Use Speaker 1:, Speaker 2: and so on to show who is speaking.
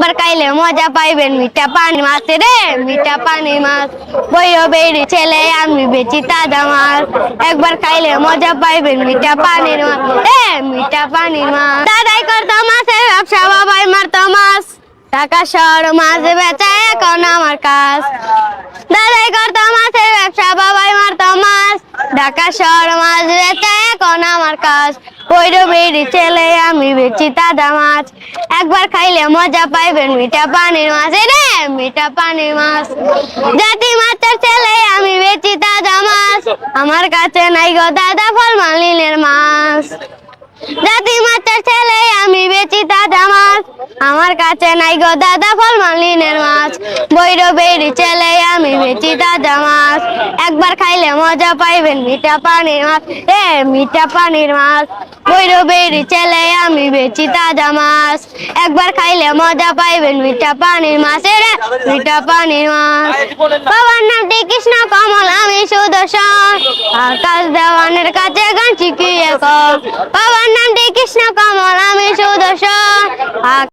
Speaker 1: একবার খাইলে মজা পাইবেন, মিঠা পানি মাছ রে, মিঠা পানি মাছ। বইও বেড়ি ছেলে, আমি বেচি তাজা মাছ। একবার খাইলে মজা পাইবেন, মিঠা পানির মাছ। এ, মিঠা পানির মাছ। দাদাই করতো মাছের ব্যবসা বাবাই মারতো মাছ। টাকা সর মাছ বেচা, এখন আমার কাজ। দাদাই করতো মাছের ব্যবসা বাবাই মারতো মাছ শহর মাছ এখন আমার কাজ। বইরো বেরি ছেলে, আমি বেচি তাজা মাছ। একবার খাইলে মজা পাইবেন মিঠা পানির মাছ। রে, মিঠা পানির মাছ। জাতি মাছের ছেলে, আমি বেচি তাজা মাছ। আমার কাছে নাই গো দাদা, ফল মালিনের মাছ। জাতি মাছের ছেলে, আমি বেচি তাজা মাছ। আমার কাছে নাই গো দাদা, ফল মালিনের মাছ। বৈর বেরি ছেলে আমি বেচি তাজা মাছ একবার খাইলে মজা পাইবেন মিঠা পানির মাছ। এ, মিঠা পানির মাছ। বৈর ছেলে আমি বেচি তাজা একবার খাইলে মজা পাইবেন মিঠা পানির মাছ। রে, মিঠা পানির মাছ। বাবার নামটি কৃষ্ণ কমল, আমি সুদর্শন। আকাশ দেওয়ানের কাছে গান শিখিয়ে কর। বাবার নামটি কৃষ্ণ কমল, আমি সুদর্শন।